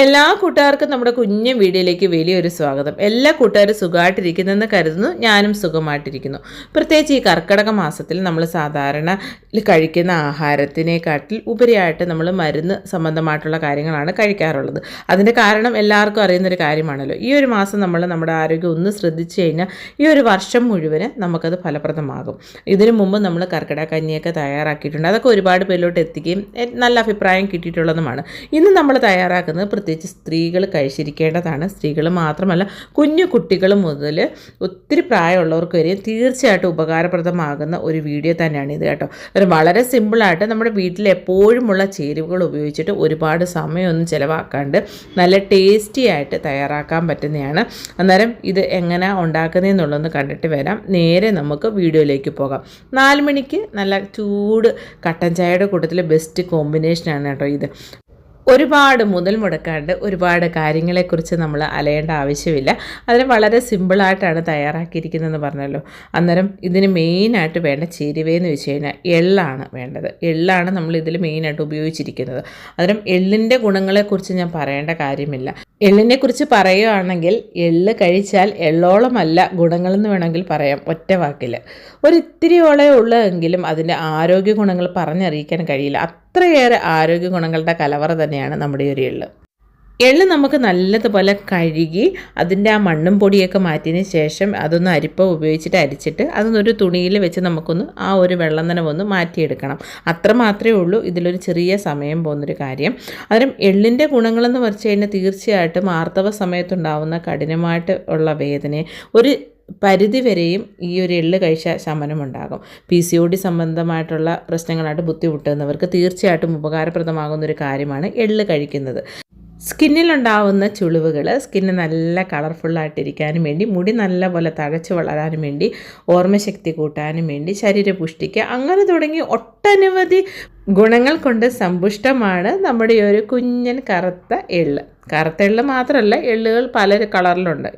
എല്ലാ കൂട്ടുകാർക്കും നമ്മുടെ കുഞ്ഞു വീഡിയോയിലേക്ക് വലിയൊരു സ്വാഗതം. എല്ലാ കൂട്ടുകാരും സുഖമായിട്ടിരിക്കുന്നെന്ന് കരുതുന്നു. ഞാനും സുഖമായിട്ടിരിക്കുന്നു. പ്രത്യേകിച്ച് ഈ കർക്കിടക മാസത്തിൽ നമ്മൾ സാധാരണ കഴിക്കുന്ന ആഹാരത്തിനെക്കാട്ടിൽ ഉപരിയായിട്ട് നമ്മൾ മരുന്ന് സംബന്ധമായിട്ടുള്ള കാര്യങ്ങളാണ് കഴിക്കാറുള്ളത്. അതിന്റെ കാരണം എല്ലാവർക്കും അറിയുന്നൊരു കാര്യമാണല്ലോ. ഈ ഒരു മാസം നമ്മൾ നമ്മുടെ ആരോഗ്യം ഒന്ന് ശ്രദ്ധിച്ചു കഴിഞ്ഞാൽ ഈ ഒരു വർഷം മുഴുവൻ നമുക്കത് ഫലപ്രദമാകും. ഇതിനു മുമ്പ് നമ്മൾ കർക്കിടക കഞ്ഞിയൊക്കെ തയ്യാറാക്കിയിട്ടുണ്ട്. അതൊക്കെ ഒരുപാട് പേരിലോട്ട് എത്തിക്കുകയും നല്ല അഭിപ്രായം കിട്ടിയിട്ടുള്ളതുമാണ്. ഇന്ന് നമ്മൾ തയ്യാറാക്കുന്നത് പ്രത്യേകിച്ച് സ്ത്രീകൾ കഴിച്ചിരിക്കേണ്ടതാണ്. സ്ത്രീകൾ മാത്രമല്ല കുഞ്ഞു കുട്ടികൾ മുതൽ ഒത്തിരി പ്രായമുള്ളവർക്ക് വരെയും തീർച്ചയായിട്ടും ഉപകാരപ്രദമാകുന്ന ഒരു വീഡിയോ തന്നെയാണ് ഇത് കേട്ടോ. വളരെ സിമ്പിളായിട്ട് നമ്മുടെ വീട്ടിൽ എപ്പോഴുമുള്ള ചേരുവകൾ ഉപയോഗിച്ചിട്ട് ഒരുപാട് സമയമൊന്നും ചിലവാക്കാണ്ട് നല്ല ടേസ്റ്റി ആയിട്ട് തയ്യാറാക്കാൻ പറ്റുന്നതാണ്. അന്നേരം ഇത് എങ്ങനെ ഉണ്ടാക്കുന്നതെന്നുള്ളതെന്ന് കണ്ടിട്ട് വരാം. നേരെ നമുക്ക് വീഡിയോയിലേക്ക് പോകാം. നാല് മണിക്ക് നല്ല ചൂട് കട്ടൻ ചായയുടെ കൂട്ടത്തിൽ ബെസ്റ്റ് കോമ്പിനേഷനാണ് കേട്ടോ ഇത്. ഒരുപാട് മുതൽ മുടക്കാണ്ട് ഒരുപാട് കാര്യങ്ങളെക്കുറിച്ച് നമ്മൾ അലയേണ്ട ആവശ്യമില്ല. അതിന് വളരെ സിമ്പിളായിട്ടാണ് തയ്യാറാക്കിയിരിക്കുന്നതെന്ന് പറഞ്ഞല്ലോ. അന്നേരം ഇതിന് മെയിനായിട്ട് വേണ്ട ചേരുവയെന്ന് വെച്ച് കഴിഞ്ഞാൽ എള്ളാണ് വേണ്ടത്. എള്ളാണ് നമ്മൾ ഇതിൽ മെയിനായിട്ട് ഉപയോഗിച്ചിരിക്കുന്നത്. അന്നേരം എള്ളിന്റെ ഗുണങ്ങളെക്കുറിച്ച് ഞാൻ പറയേണ്ട കാര്യമില്ല. എള്ളിനെ കുറിച്ച് പറയുകയാണെങ്കിൽ എള്ള് കഴിച്ചാൽ എള്ളോളമല്ല ഗുണങ്ങളെന്ന് വേണമെങ്കിൽ പറയാം ഒറ്റ വാക്കിൽ ഒരു ഇത്തിരിയോളേ ഉള്ളതെങ്കിലും അതിന്റെ ആരോഗ്യ ഗുണങ്ങൾ പറഞ്ഞറിയിക്കാൻ കഴിയില്ല. അത്രയേറെ ആരോഗ്യ ഗുണങ്ങളുടെ കലവറ തന്നെയാണ് നമ്മുടെ ഒരു എള്ള്. എള്ള് നമുക്ക് നല്ലതുപോലെ കഴുകി അതിന്റെ ആ മണ്ണും പൊടിയൊക്കെ മാറ്റിയതിന് ശേഷം അതൊന്ന് അരിപ്പ ഉപയോഗിച്ചിട്ട് അരിച്ചിട്ട് അതൊന്നൊരു തുണിയിൽ വെച്ച് നമുക്കൊന്ന് ആ ഒരു വെള്ളം തന്നെ ഒന്ന് മാറ്റിയെടുക്കണം. അത്ര മാത്രമേ ഉള്ളൂ. ഇതിലൊരു ചെറിയ സമയം പോകുന്നൊരു കാര്യം. അന്നേരം എള്ളിന്റെ ഗുണങ്ങളെന്ന് വെച്ച് കഴിഞ്ഞാൽ തീർച്ചയായിട്ടും ആർത്തവ സമയത്തുണ്ടാവുന്ന കഠിനമായിട്ട് ഉള്ള വേദന ഒരു പരിധിവരെയും ഈ ഒരു എള്ള് കഴിച്ച ശമനമുണ്ടാകും. പി സി ഒ ഡി സംബന്ധമായിട്ടുള്ള പ്രശ്നങ്ങളായിട്ട് ബുദ്ധിമുട്ടുന്നവർക്ക് തീർച്ചയായിട്ടും ഉപകാരപ്രദമാകുന്ന ഒരു കാര്യമാണ് എള്ള് കഴിക്കുന്നത്. സ്കിന്നിലുണ്ടാവുന്ന ചുളിവുകൾ സ്കിന്ന് നല്ല കളർഫുള്ളായിട്ടിരിക്കാനും വേണ്ടി മുടി നല്ല പോലെ തഴച്ച് വളരാനും വേണ്ടി ഓർമ്മശക്തി കൂട്ടാനും വേണ്ടി ശരീരപുഷ്ടിക്ക് അങ്ങനെ തുടങ്ങി ഒട്ടനവധി ഗുണങ്ങൾ കൊണ്ട് സമ്പുഷ്ടമാണ് നമ്മുടെ ഈ ഒരു കുഞ്ഞൻ കറുത്ത എള്ള്. കറുത്ത എള്ള് മാത്രമല്ല എള്ളുകൾ പല കളറിലുണ്ട്.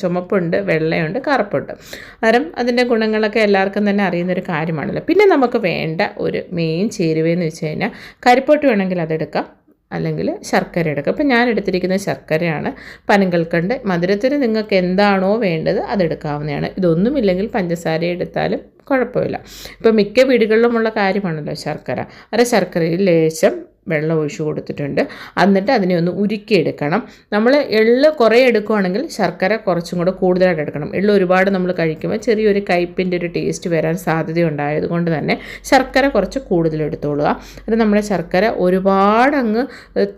ചുമപ്പുണ്ട് വെള്ളയുണ്ട് കറുപ്പുണ്ട്. അന്നേരം അതിന്റെ ഗുണങ്ങളൊക്കെ എല്ലാവർക്കും തന്നെ അറിയുന്നൊരു കാര്യമാണല്ലോ. പിന്നെ നമുക്ക് വേണ്ട ഒരു മെയിൻ ചേരുവയെന്ന് വെച്ച് കഴിഞ്ഞാൽ കരിപ്പൊട്ട് വേണമെങ്കിൽ അതെടുക്കാം. അല്ലെങ്കിൽ ശർക്കര എടുക്കുക അപ്പോൾ ഞാൻ എടുത്തിരിക്കുന്ന ശർക്കരയാണ് പനങ്കൽക്കണ്ട് മധുരത്തിന് നിങ്ങൾക്ക് എന്താണോ വേണ്ടത് അതെടുക്കാവുന്നതാണ്. ഇതൊന്നുമില്ലെങ്കിൽ പഞ്ചസാര എടുത്താലും കുഴപ്പമില്ല. ഇപ്പോൾ മിക്ക വീടുകളിലുമുള്ള കാര്യമാണല്ലോ ശർക്കര. അര ശർക്കരയിൽ ലേശം വെള്ളം ഒഴിച്ചു കൊടുത്തിട്ടുണ്ട്. എന്നിട്ട് അതിനെ ഒന്ന് ഉരുക്കിയെടുക്കണം. നമ്മൾ എള്ള് കുറേ എടുക്കുകയാണെങ്കിൽ ശർക്കര കുറച്ചും കൂടെ കൂടുതലായിട്ട് എടുക്കണം. എള്ള് ഒരുപാട് നമ്മൾ കഴിക്കുമ്പോൾ ചെറിയൊരു കയ്പിന്റെ ഒരു ടേസ്റ്റ് വരാൻ സാധ്യതയുണ്ടായത് കൊണ്ട് തന്നെ ശർക്കര കുറച്ച് കൂടുതൽ എടുത്തോളുക. അത് നമ്മുടെ ശർക്കര ഒരുപാട് അങ്ങ്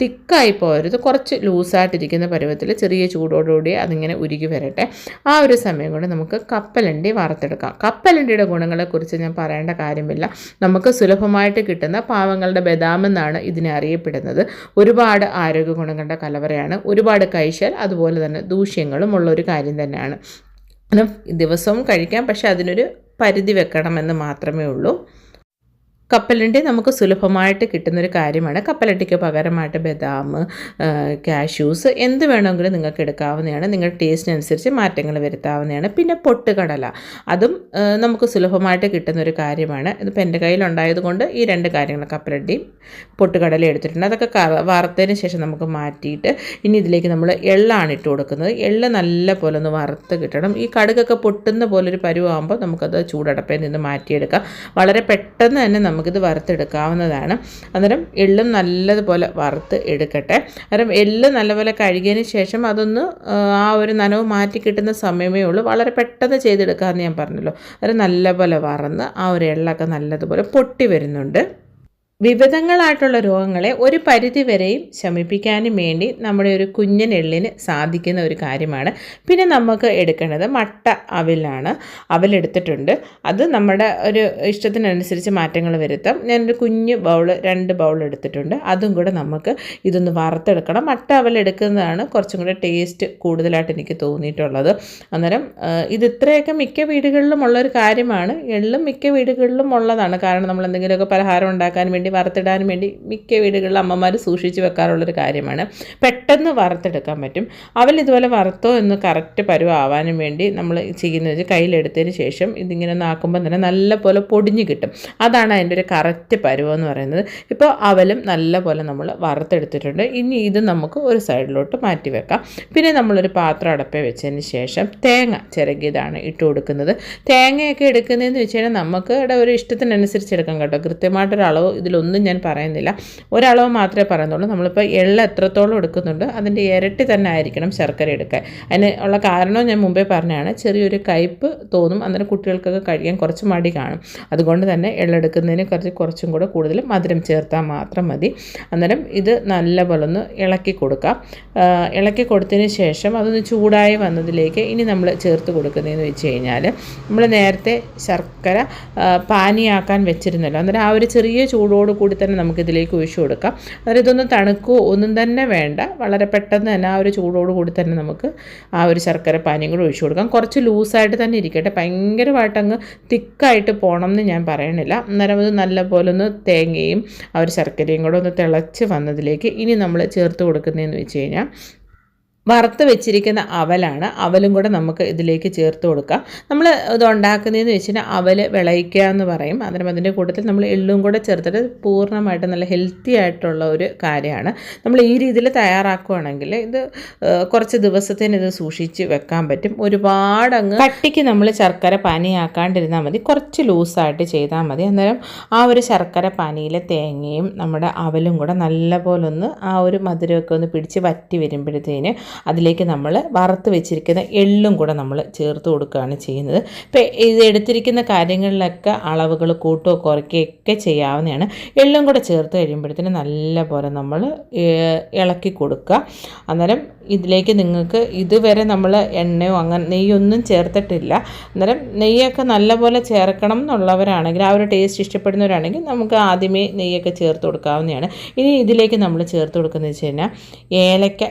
തിക്കായി പോകരുത്. കുറച്ച് ലൂസായിട്ടിരിക്കുന്ന പരുവത്തിൽ ചെറിയ ചൂടോടുകൂടി അതിങ്ങനെ ഉരുകി വരട്ടെ. ആ ഒരു സമയം കൊണ്ട് നമുക്ക് കപ്പലണ്ടി വറുത്തെടുക്കാം. കപ്പലണ്ടിയുടെ ഗുണങ്ങളെക്കുറിച്ച് ഞാൻ പറയേണ്ട കാര്യമില്ല. നമുക്ക് സുലഭമായിട്ട് കിട്ടുന്ന പാവങ്ങളുടെ ബദാം എന്നാണ് ഇതിനെ അറിയപ്പെടുന്നത്. ഒരുപാട് ആരോഗ്യ ഗുണങ്ങളുടെ കലവറയാണ്. ഒരുപാട് കഴിച്ചാൽ അതുപോലെ തന്നെ ദൂഷ്യങ്ങളും ഉള്ള ഒരു കാര്യം തന്നെയാണ്. ദിവസവും കഴിക്കാം പക്ഷേ അതിനൊരു പരിധി വെക്കണമെന്ന് മാത്രമേ ഉള്ളൂ. കപ്പലണ്ടി നമുക്ക് സുലഭമായിട്ട് കിട്ടുന്നൊരു കാര്യമാണ്. കപ്പലണ്ടിക്ക് പകരമായിട്ട് ബദാം കാഷ്യൂസ് എന്ത് വേണമെങ്കിലും നിങ്ങൾക്ക് എടുക്കാവുന്നതാണ്. നിങ്ങളുടെ ടേസ്റ്റിനനുസരിച്ച് മാറ്റങ്ങൾ വരുത്താവുന്നതാണ്. പിന്നെ പൊട്ടുകടല അതും നമുക്ക് സുലഭമായിട്ട് കിട്ടുന്നൊരു കാര്യമാണ്. ഇതിപ്പോൾ എന്റെ കയ്യിലുണ്ടായതുകൊണ്ട് ഈ രണ്ട് കാര്യങ്ങൾ കപ്പലണ്ടിയും പൊട്ടുകടല എടുത്തിട്ടുണ്ട്. അതൊക്കെ വറുത്തതിന് ശേഷം നമുക്ക് മാറ്റിയിട്ട് ഇനി ഇതിലേക്ക് നമ്മൾ എള്ളാണ് ഇട്ട് കൊടുക്കുന്നത്. എള്ള് നല്ല പോലെ ഒന്ന് വറുത്ത് കിട്ടണം. ഈ കടുകൊക്കെ പൊട്ടുന്ന പോലൊരു പരുവാകുമ്പോൾ നമുക്കത് ചൂടടപ്പിൽ നിന്ന് മാറ്റിയെടുക്കാം. വളരെ പെട്ടെന്ന് തന്നെ നമുക്ക് നമുക്കിത് വറുത്തെടുക്കാവുന്നതാണ്. അന്നേരം എള്ളും നല്ലതുപോലെ വറുത്ത് എടുക്കട്ടെ. അന്നേരം എള്ള് നല്ലപോലെ കഴുകിയതിന് ശേഷം അതൊന്ന് ആ ഒരു നനവ് മാറ്റി കിട്ടുന്ന സമയമേ ഉള്ളൂ. വളരെ പെട്ടെന്ന് ചെയ്തെടുക്കാമെന്ന് ഞാൻ പറഞ്ഞല്ലോ. അന്നേരം നല്ലപോലെ വറന്ന് ആ ഒരു എള്ളൊക്കെ നല്ലതുപോലെ പൊട്ടി വരുന്നുണ്ട്. വിവിധങ്ങളായിട്ടുള്ള രോഗങ്ങളെ ഒരു പരിധിവരെയും ശമിപ്പിക്കാനും വേണ്ടി നമ്മുടെ ഒരു കുഞ്ഞൻ എള്ളിന് സാധിക്കുന്ന ഒരു കാര്യമാണ്. പിന്നെ നമുക്ക് എടുക്കേണ്ടത് മട്ട അവിലാണ്. അവലെടുത്തിട്ടുണ്ട് അത് നമ്മുടെ ഒരു ഇഷ്ടത്തിനനുസരിച്ച് മാറ്റങ്ങൾ വരുത്താം. ഞാനൊരു കുഞ്ഞ് ബൗൾ രണ്ട് ബൗൾ എടുത്തിട്ടുണ്ട്. അതും കൂടെ നമുക്ക് ഇതൊന്ന് വറുത്തെടുക്കണം. മട്ട അവലെടുക്കുന്നതാണ് കുറച്ചും കൂടെ ടേസ്റ്റ് കൂടുതലായിട്ട് എനിക്ക് തോന്നിയിട്ടുള്ളത്. അന്നേരം ഇത് ഇത്രയൊക്കെ മിക്ക വീടുകളിലും ഉള്ളൊരു കാര്യമാണ്. എള്ളും മിക്ക വീടുകളിലും ഉള്ളതാണ്. കാരണം നമ്മൾ എന്തെങ്കിലുമൊക്കെ പലഹാരം ഉണ്ടാക്കാൻ വേണ്ടി വറുത്തിടാനും വേണ്ടി മിക്ക വീടുകളിൽ അമ്മമാർ സൂക്ഷിച്ച് വെക്കാറുള്ളൊരു കാര്യമാണ്. പെട്ടെന്ന് വറുത്തെടുക്കാൻ പറ്റും. അവൽ ഇതുപോലെ വറുത്തോ എന്ന് കറക്റ്റ് പരുവാവാനും വേണ്ടി നമ്മൾ ചെയ്യുന്നത് വെച്ചാൽ കയ്യിലെടുത്തതിന് ശേഷം ഇതിങ്ങനെ നാക്കുമ്പോൾ തന്നെ നല്ലപോലെ പൊടിഞ്ഞ് കിട്ടും. അതാണ് അതിന്റെ ഒരു കറക്റ്റ് പരുവെന്ന് പറയുന്നത്. ഇപ്പോൾ അവലും നല്ലപോലെ നമ്മൾ വറുത്തെടുത്തിട്ടുണ്ട്. ഇനി ഇത് നമുക്ക് ഒരു സൈഡിലോട്ട് മാറ്റി വെക്കാം. പിന്നെ നമ്മളൊരു പാത്രം അടപ്പേ വെച്ചതിന് ശേഷം തേങ്ങ ചിരകിയതാണ് ഇട്ട് കൊടുക്കുന്നത്. തേങ്ങയൊക്കെ എടുക്കുന്നതെന്ന് വെച്ച് കഴിഞ്ഞാൽ നമുക്ക് ഒരു ഇഷ്ടത്തിനനുസരിച്ച് എടുക്കാം കേട്ടോ. കൃത്യമായിട്ടൊരു അളവ് ഇതിലൊന്നും ഞാൻ പറയുന്നില്ല. ഒരളവ് മാത്രമേ പറയുന്നുള്ളൂ. നമ്മളിപ്പോൾ എള്ള എത്രത്തോളം എടുക്കുന്നുണ്ട് അതിന്റെ ഇരട്ടി തന്നെ ആയിരിക്കണം ശർക്കര എടുക്കാൻ. അതിന് ഉള്ള കാരണം ഞാൻ മുമ്പേ പറഞ്ഞതാണ് ചെറിയൊരു കയ്പ്പ് തോന്നും അന്നേരം കുട്ടികൾക്കൊക്കെ കഴിക്കാൻ കുറച്ച് മടി കാണും. അതുകൊണ്ട് തന്നെ എള്ളെടുക്കുന്നതിന് കുറച്ച് കുറച്ചും കൂടെ കൂടുതൽ മധുരം ചേർത്താൽ മാത്രം മതി. അന്നേരം ഇത് നല്ലപോലെ ഒന്ന് ഇളക്കി കൊടുക്കാം. ഇളക്കി കൊടുത്തതിന് ശേഷം അതൊന്ന് ചൂടായി വന്നതിലേക്ക് ഇനി നമ്മൾ ചേർത്ത് കൊടുക്കുന്നതെന്ന് വെച്ച് കഴിഞ്ഞാൽ നമ്മൾ നേരത്തെ ശർക്കര പാനിയാക്കാൻ വെച്ചിരുന്നല്ലോ. അന്നേരം ആ ഒരു ചെറിയ ചൂടോട് കൂടി തന്നെ നമുക്ക് ഇതിലേക്ക് ഒഴിച്ചു കൊടുക്കാം. അന്നേരം ഇതൊന്നും തണുക്കോ ഒന്നും തന്നെ വേണ്ട. വളരെ പെട്ടെന്ന് തന്നെ ആ ഒരു ചൂടോട് കൂടി തന്നെ നമുക്ക് ആ ഒരു ശർക്കര പാനിയും കൂടി ഒഴിച്ചു കൊടുക്കാം. കുറച്ച് ലൂസായിട്ട് തന്നെ ഇരിക്കട്ടെ. ഭയങ്കരമായിട്ട് അങ്ങ് തിക്കായിട്ട് പോകണം എന്ന് ഞാൻ പറയണില്ല. അന്നേരം അത് നല്ലപോലെ ഒന്ന് തേങ്ങയും ആ ഒരു ശർക്കരയും കൂടെ ഒന്ന് തിളച്ച് വന്നതിലേക്ക് ഇനി നമ്മൾ ചേർത്ത് കൊടുക്കുന്നതെന്ന് വെച്ച് കഴിഞ്ഞാൽ വറുത്ത് വെച്ചിരിക്കുന്ന അവലാണ്. അവലും കൂടെ നമുക്ക് ഇതിലേക്ക് ചേർത്ത് കൊടുക്കാം. നമ്മൾ ഇത് ഉണ്ടാക്കുന്നതെന്ന് വെച്ചാൽ അവൽ വിളയിക്കുക എന്ന് പറയും. അന്നേരം അതിന്റെ കൂട്ടത്തിൽ നമ്മൾ എള്ളും കൂടെ ചേർത്തിട്ട് പൂർണമായിട്ട് നല്ല ഹെൽത്തി ആയിട്ടുള്ള ഒരു കാര്യമാണ്. നമ്മൾ ഈ രീതിയിൽ തയ്യാറാക്കുകയാണെങ്കിൽ ഇത് കുറച്ച് ദിവസത്തേന് ഇത് സൂക്ഷിച്ച് വെക്കാൻ പറ്റും. ഒരുപാട് അങ്ങ് കട്ടിക്ക് നമ്മൾ ശർക്കര പാനിയാക്കാണ്ടിരുന്നാൽ മതി. കുറച്ച് ലൂസായിട്ട് ചെയ്താൽ മതി. അന്നേരം ആ ഒരു ശർക്കര പാനിയിലെ തേങ്ങയും നമ്മുടെ അവലും കൂടെ നല്ലപോലെ ഒന്ന് ആ ഒരു മധുരമൊക്കെ ഒന്ന് പിടിച്ച് വറ്റി വരുമ്പോഴത്തേന് അതിലേക്ക് നമ്മൾ വറുത്ത് വെച്ചിരിക്കുന്ന എള്ളും കൂടെ നമ്മൾ ചേർത്ത് കൊടുക്കുകയാണ് ചെയ്യുന്നത്. ഇപ്പോൾ ഇത് എടുത്തിരിക്കുന്ന കാര്യങ്ങളിലൊക്കെ അളവുകൾ കൂട്ടുകയോ കുറയ്ക്കുകയൊക്കെ ചെയ്യാവുന്നതാണ്. എള്ളും കൂടെ ചേർത്ത് കഴിയുമ്പോഴത്തേന് നല്ല പോലെ നമ്മൾ ഇളക്കി കൊടുക്കുക. അന്നേരം ഇതിലേക്ക് നിങ്ങൾക്ക് ഇതുവരെ നമ്മൾ എണ്ണയോ അങ്ങനെ നെയ്യൊന്നും ചേർത്തിട്ടില്ല. അന്നേരം നെയ്യൊക്കെ നല്ലപോലെ ചേർക്കണം എന്നുള്ളവരാണെങ്കിൽ ആ ഒരു ടേസ്റ്റ് ഇഷ്ടപ്പെടുന്നവരാണെങ്കിൽ നമുക്ക് ആദ്യമേ നെയ്യൊക്കെ ചേർത്ത് കൊടുക്കാവുന്നതാണ്. ഇനി ഇതിലേക്ക് നമ്മൾ ചേർത്ത് കൊടുക്കുന്നത് വെച്ച് കഴിഞ്ഞാൽ ഏലക്ക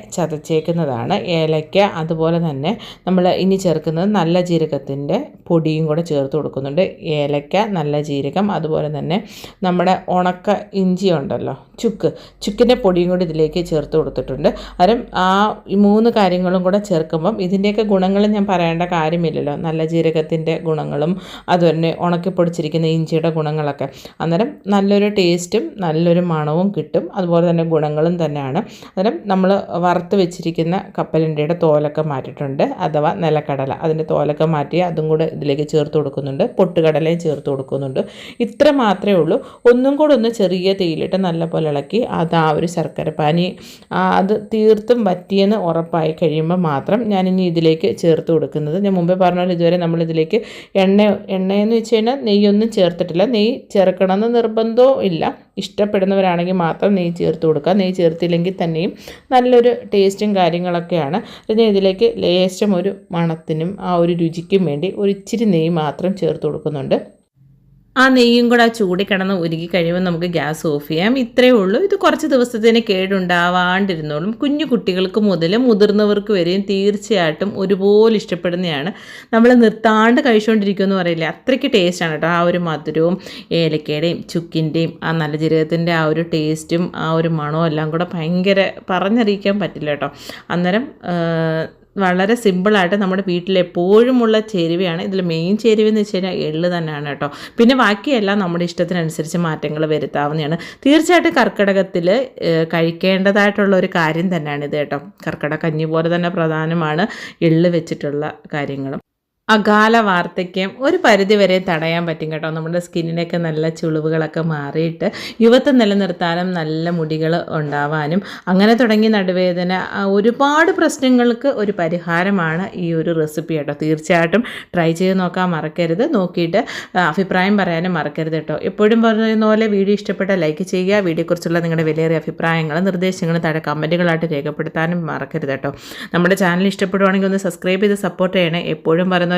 ചതച്ചേക്കുന്നതാണ് ഏലയ്ക്ക അതുപോലെ തന്നെ നമ്മൾ ഇനി ചേർക്കുന്നത് നല്ല ജീരകത്തിന്റെ പൊടിയും കൂടെ ചേർത്ത് കൊടുക്കുന്നുണ്ട്. ഏലയ്ക്ക നല്ല ജീരകം അതുപോലെ തന്നെ നമ്മുടെ ഉണക്ക ഇഞ്ചി ഉണ്ടല്ലോ ചുക്ക്. ചുക്കിന്റെ പൊടിയും കൂടി ഇതിലേക്ക് ചേർത്ത് കൊടുത്തിട്ടുണ്ട്. അരം ആ മൂന്ന് കാര്യങ്ങളും കൂടെ ചേർക്കുമ്പം ഇതിന്റെയൊക്കെ ഗുണങ്ങൾ ഞാൻ പറയേണ്ട കാര്യമില്ലല്ലോ. നല്ല ജീരകത്തിന്റെ ഗുണങ്ങളും അതുതന്നെ ഉണക്കിപ്പൊടിച്ചിരിക്കുന്ന ഇഞ്ചിയുടെ ഗുണങ്ങളൊക്കെ. അന്നേരം നല്ലൊരു ടേസ്റ്റും നല്ലൊരു മണവും കിട്ടും. അതുപോലെ തന്നെ ഗുണങ്ങളും തന്നെയാണ്. അന്നേരം നമ്മൾ വറുത്ത് വെച്ചിരിക്കുന്ന കപ്പലണ്ടിയുടെ തോലൊക്കെ മാറ്റിയിട്ടുണ്ട്. അഥവാ നിലക്കടല. അതിന്റെ തോലൊക്കെ മാറ്റി അതും കൂടെ ഇതിലേക്ക് ചേർത്ത് കൊടുക്കുന്നുണ്ട്. പൊട്ടുകടലയും ചേർത്ത് കൊടുക്കുന്നുണ്ട്. ഇത്ര മാത്രമേ ഉള്ളൂ. ഒന്നും കൂടെ ഒന്ന് ചെറിയ തേയിലിട്ട് നല്ലപോലെ ഇളക്കി അത് ആ ഒരു ശർക്കര പാനി അത് തീർത്തും വറ്റിയെന്ന് ഉറപ്പായി കഴിയുമ്പോൾ മാത്രം ഞാനിനി ഇതിലേക്ക് ചേർത്ത് കൊടുക്കുന്നത്. ഞാൻ മുമ്പേ പറഞ്ഞ പോലെ ഇതുവരെ നമ്മളിതിലേക്ക് എണ്ണ എണ്ണയെന്ന് വെച്ച് കഴിഞ്ഞാൽ നെയ്യൊന്നും ചേർത്തിട്ടില്ല. നെയ്യ് ചേർക്കണമെന്ന് നിർബന്ധവും ഇല്ല. ഇഷ്ടപ്പെടുന്നവരാണെങ്കിൽ മാത്രം നെയ്യ് ചേർത്ത് കൊടുക്കുക. നെയ്യ് ചേർത്തില്ലെങ്കിൽ തന്നെയും നല്ലൊരു ടേസ്റ്റും കാര്യങ്ങളൊക്കെയാണ്. പിന്നെ ഇതിലേക്ക് ലേശം ഒരു മണത്തിനും ആ ഒരു രുചിക്കും വേണ്ടി ഒരു ഇച്ചിരി നെയ്യ് മാത്രം ചേർത്ത് കൊടുക്കുന്നുണ്ട്. ആ നെയ്യും കൂടെ ആ ചൂടി കിടന്ന് ഉരുകി കഴിയുമ്പോൾ നമുക്ക് ഗ്യാസ് ഓഫ് ചെയ്യാം. ഇത്രയേ ഉള്ളൂ. ഇത് കുറച്ച് ദിവസത്തിന് കേടുണ്ടാവാണ്ടിരുന്നോളും. കുഞ്ഞു കുട്ടികൾക്ക് മുതൽ മുതിർന്നവർക്ക് വരെയും തീർച്ചയായിട്ടും ഒരുപോലെ ഇഷ്ടപ്പെടുന്നതാണ്. നമ്മൾ നിർത്താണ്ട് കഴിച്ചുകൊണ്ടിരിക്കുമെന്ന് പറയില്ല? അത്രയ്ക്ക് ടേസ്റ്റാണ് കേട്ടോ. ആ ഒരു മധുരവും ഏലക്കയുടെയും ചുക്കിന്റെയും ആ നല്ല ജീരകത്തിന്റെ ആ ഒരു ടേസ്റ്റും ആ ഒരു മണവും എല്ലാം കൂടെ ഭയങ്കര പറഞ്ഞറിയിക്കാൻ പറ്റില്ല കേട്ടോ. അന്നേരം വളരെ സിമ്പിളായിട്ട് നമ്മുടെ വീട്ടിൽ എപ്പോഴുമുള്ള ചേരുവയാണ്. ഇതിൽ മെയിൻ ചേരുവ എന്ന് വെച്ച് കഴിഞ്ഞാൽ എള്ള് തന്നെയാണ് കേട്ടോ. പിന്നെ ബാക്കിയെല്ലാം നമ്മുടെ ഇഷ്ടത്തിനനുസരിച്ച് മാറ്റങ്ങൾ വരുത്താവുന്നതാണ്. തീർച്ചയായിട്ടും കർക്കിടകത്തിൽ കഴിക്കേണ്ടതായിട്ടുള്ള ഒരു കാര്യം തന്നെയാണ് ഇത് കേട്ടോ. കർക്കിടക കഞ്ഞി പോലെ തന്നെ പ്രധാനമാണ് എള്ള് വെച്ചിട്ടുള്ള കാര്യങ്ങളും. അകാല വാർദ്ധക്യം ഒരു പരിധിവരെ തടയാൻ പറ്റും കേട്ടോ. നമ്മുടെ സ്കിന്നിനൊക്കെ നല്ല ചുളിവുകളൊക്കെ മാറിയിട്ട് യുവത്വം നിലനിർത്താനും നല്ല മുടികൾ ഉണ്ടാവാനും അങ്ങനെ തുടങ്ങി നടുവേദന ഒരുപാട് പ്രശ്നങ്ങൾക്ക് ഒരു പരിഹാരമാണ് ഈ ഒരു റെസിപ്പി കേട്ടോ. തീർച്ചയായിട്ടും ട്രൈ ചെയ്ത് നോക്കാൻ മറക്കരുത്. നോക്കിയിട്ട് അഭിപ്രായം പറയാനും മറക്കരുത് കേട്ടോ. എപ്പോഴും പറയുന്ന പോലെ വീഡിയോ ഇഷ്ടപ്പെട്ട ലൈക്ക് ചെയ്യുക വീഡിയോയെക്കുറിച്ചുള്ള നിങ്ങളുടെ വിലയേറിയ അഭിപ്രായങ്ങൾ നിർദ്ദേശങ്ങൾ താഴെ കമന്റുകളായിട്ട് രേഖപ്പെടുത്താനും മറക്കരുത് കേട്ടോ. നമ്മുടെ ചാനൽ ഇഷ്ടപ്പെടുവാണെങ്കിൽ ഒന്ന് സബ്സ്ക്രൈബ് ചെയ്ത് സപ്പോർട്ട് ചെയ്യണേ. എപ്പോഴും പറയുന്ന